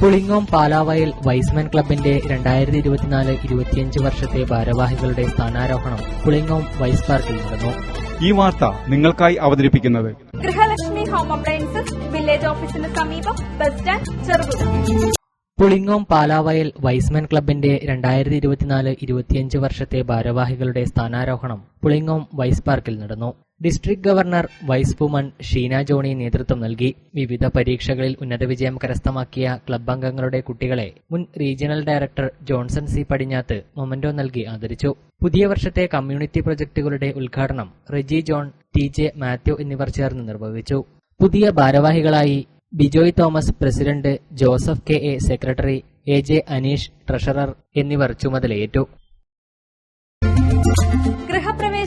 Pulingome Palavayal Y's Men ക്ലബിന്റെ രണ്ടായിരത്തി ഇരുപത്തിനാല് ഇരുപത്തിയഞ്ച് വർഷത്തെ ഭാരവാഹികളുടെ സ്ഥാനാരോഹണം പുളിങ്ങോം വൈസ് പാർക്കിൽ നടന്നു. ഈ വാർത്ത നിങ്ങൾക്കായി അവതരിപ്പിക്കുന്നത് ഗൃഹലക്ഷ്മി ഹോം അപ്ലയൻസസ് വില്ലേജ് ഓഫീസിന് സമീപം bus stand Cherupuzha. Pulingome Palavayal Y's Men ക്ലബിന്റെ രണ്ടായിരത്തി ഇരുപത്തിനാല് ഇരുപത്തിയഞ്ച് വർഷത്തെ ഭാരവാഹികളുടെ സ്ഥാനാരോഹണം പുളിങ്ങോം വൈസ് പാർക്കിൽ നടന്നു. District governor Y's women Sheena Johny നേതൃത്വം നൽകി. വിവിധ പരീക്ഷകളിൽ ഉന്നത വിജയം കരസ്ഥമാക്കിയ ക്ലബ് അംഗങ്ങളുടെ കുട്ടികളെ മുൻ regional director Johnson C Padinjath memento നൽകി ആദരിച്ചു. പുതിയ വർഷത്തെ കമ്മ്യൂണിറ്റി പ്രൊജക്ടുകളുടെ ഉദ്ഘാടനം Reji John T J Mathew എന്നിവർ ചേർന്ന് നിർവഹിച്ചു. പുതിയ ഭാരവാഹികളായി Bijoy Thomas president Joseph K A secretary A J Aneesh treasurer എന്നിവർ ചുമതലയേറ്റു.